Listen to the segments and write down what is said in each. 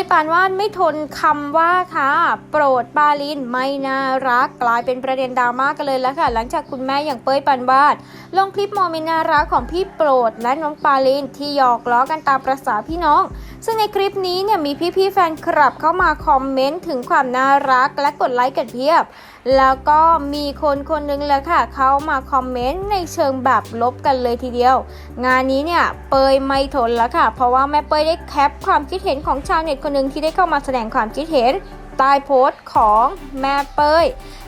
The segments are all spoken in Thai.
ยปานวาดไม่ทนคำว่าค่ะ โปรดปาลินไม่น่ารัก กลายเป็นประเด็นดราม่ากันเลยแล้วค่ะ หลังจากคุณแม่อย่างเป้ยปานวาดลงคลิปโมเมนต์น่ารักของพี่โปรดและน้องปาลินที่หยอกล้อกันตามประษาพี่น้อง ซึ่งในคลิปนี้เนี่ยมีพี่ๆแฟนคลับเข้ามาคอมเมนต์ถึงความน่ารักและกดไลค์กันเพียบแล้วก็มีคนคนหนึงแหละค่ะเขามาคอมเมนต์ในเชิงแบบลบกันเลยทีเดียว งานนี้เนี่ยเปยไม่ทนแล้วค่ะ เพราะว่าแม่เปยได้แคปความคิดเห็นของชาวเน็ตคนหนึ่งที่ได้เข้ามาแสดงความคิดเห็นใต้โพสต์ของแม่เปย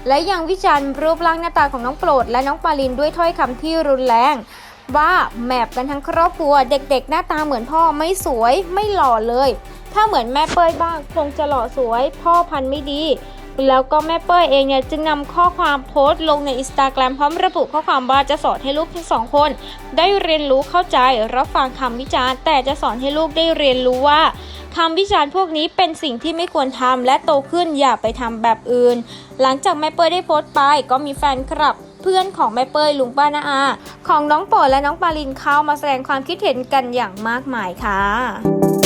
และยังวิจารณ์รูปร่างหน้าตาของน้องโปรด และน้องปาลินด้วยถ้อยคำที่รุนแรง ว่าแมบกันทั้งครอบครัวเด็กๆ หน้าตาเหมือนพ่อไม่สวยไม่หล่อเลย ถ้าเหมือนแม่เป้ยบ้างคงจะหล่อสวย พ่อพันไม่ดี แล้วก็แม่เป้ยเองเนี่ยจึงนำข้อความโพสต์ลงในอินสตาแกรมพร้อมระบุข้อความว่าจะสอนให้ลูกทั้งสองคน ได้เรียนรู้เข้าใจรับฟังคำวิจารณ์ แต่จะสอนให้ลูกได้เรียนรู้ว่าคำวิจารณ์พวกนี้เป็นสิ่งที่ไม่ควรทำและโตขึ้นอย่าไปทำแบบอื่น หลังจากแม่เป้ยได้โพสต์ไปก็มีแฟนคลับเพื่อนของแม่เป้ยลุงป้านาอา ของน้องโปรดและน้องปาลินเข้ามาแสดงความคิดเห็นกันอย่างมากมายค่ะ